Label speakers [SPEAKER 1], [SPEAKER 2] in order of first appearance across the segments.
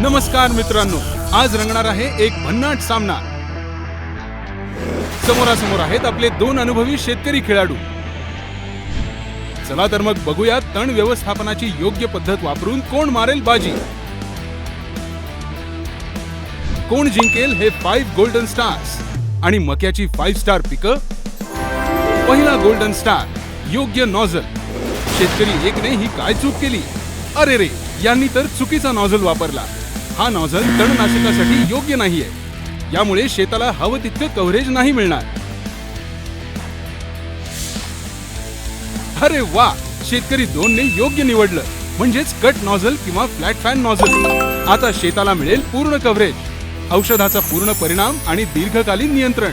[SPEAKER 1] नमस्कार मित्रांनो आज रंगणार आहे एक भन्नाट सामना. समोरासमोर आहेत आपले दोन अनुभवी शेतकरी खेळाडू. चला तर मग बघूया तण व्यवस्थापनाची योग्य पद्धत वापरून कोण मारेल बाजी. कोण जिंकेल हे फाईव्ह गोल्डन स्टार्स आणि मक्याची फाईव्ह स्टार पिकं? पहिला गोल्डन स्टार योग्य नॉझल शेतकरी एकने ही काय चूक केली? अरे रे यांनी तर चुकीचा नॉझल वापरला. हा नॉझल तणनाशकासाठी योग्य नाहीये. यामुळे शेताला हवं तितकं कव्हरेज नाही मिळणार. अरे वा! शेतकरी दोनने योग्य निवडलं. म्हणजेच कट नॉझल किंवा फ्लॅट फॅन नॉझल आता शेताला मिळेल पूर्ण कव्हरेज औषधाचा पूर्ण परिणाम आणि दीर्घकालीन नियंत्रण.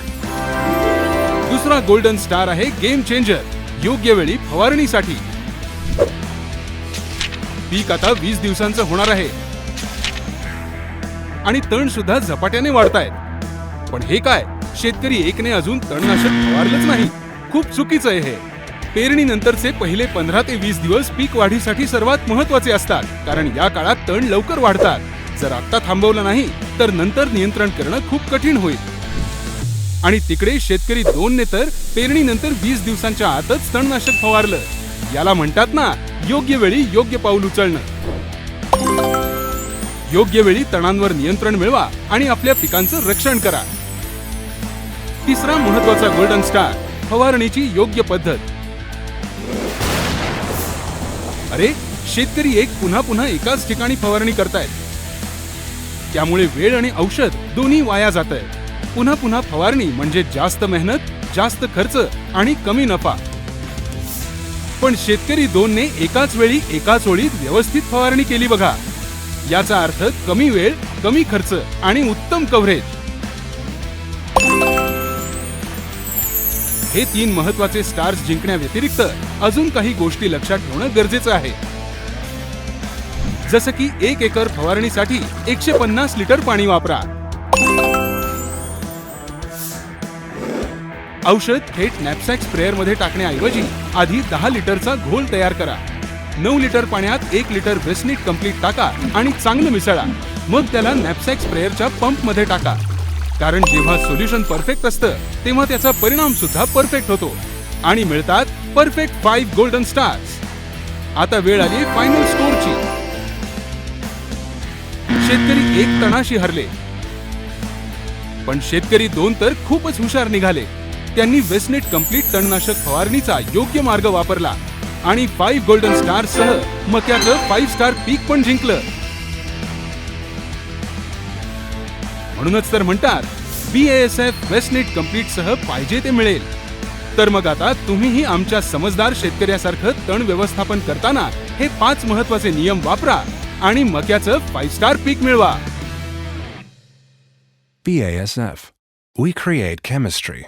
[SPEAKER 1] दुसरा गोल्डन स्टार आहे गेम चेंजर योग्य वेळी फवारणीसाठी. पीक आता वीस दिवसांचं होणार आहे. आणि तण सुद्धा झपाट्याने वाढतायत. पण हे काय? शेतकरी एकने अजून तणनाशक फवारलंच नाही. खूप चुकीचं आहे हे. पेरणीनंतरचे पहिले पंधरा ते वीस दिवस पीक वाढीसाठी सर्वात महत्त्वाचे असतात. कारण या काळात तण लवकर वाढतात. जर आता थांबवलं नाही तर नंतर नियंत्रण करणं खूप कठीण होईल. आणि तिकडे शेतकरी दोनने तर पेरणीनंतर वीस दिवसांच्या आतच तणनाशक फवारलं. याला म्हणतात ना योग्य वेळी योग्य पाऊल उचलणं. योग्य वेळी तणांवर नियंत्रण मिळवा आणि आपल्या पिकांचं रक्षण करा. तिसरा महत्त्वाचा गोल्डन स्टार फवारणीची योग्य पद्धत. अरे शेतकरी एक पुन्हा पुन्हा एकाच ठिकाणी फवारणी करतायत. त्यामुळे वेळ आणि औषध दोन्ही वाया जात आहे पुन्हा पुन्हा फवारणी म्हणजे जास्त मेहनत जास्त खर्च आणि कमी नफा. पण शेतकरी दोनने एकाच वेळी एकाच ओळीत व्यवस्थित फवारणी केली बघा. याचा अर्थ कमी वेळ कमी खर्च आणि उत्तम कव्हरेज हे तीन महत्त्वाचे स्टार्स जिंकण्याव्यतिरिक्त अजून काही गोष्टी लक्षात ठेवणं गरजेचं आहे. जसं की एक एकर फवारणीसाठी एकशे पन्नास लिटर पाणी वापरा. औषध थेट नॅपसॅक स्प्रेअरमध्ये टाकण्याऐवजी आधी दहा लिटरचा घोल तयार करा. नऊ लिटर पाण्यात एक लिटर वेस्निट कंप्लीट टाका आणि चांगलं मिसळा. मग त्याला नॅपसॅक स्प्रेअरच्या पंपमध्ये टाका. कारण जेव्हा सोल्युशन परफेक्ट असतं तेव्हा त्याचा परिणाम सुद्धा परफेक्ट होतो. आणि मिळतात परफेक्ट फाईव्ह गोल्डन स्टार्स. आता वेळ आली फायनल स्कोरची शेतकरी एक तणाशी हरले. पण शेतकरी दोन तर खूपच हुशार निघाले. त्यांनी वेस्टनेट कंप्लीट तणनाशक फवारणीचा योग्य मार्ग वापरला. आणि फाईव्ह गोल्डन स्टार सह मक्याचं फाईव्ह स्टार पीक पण जिंकलं म्हणूनच तर म्हणतात बीएएसएफ वेस्टनेट कंप्लीट सह पाहिजे ते मिळेल तर मग आता तुम्हीही आमच्या समजदार शेतकऱ्यासारखं तण व्यवस्थापन करताना हे पाच महत्त्वाचे नियम वापरा आणि मक्याचं फाईव्ह स्टार पीक मिळवा
[SPEAKER 2] BASF. We create chemistry.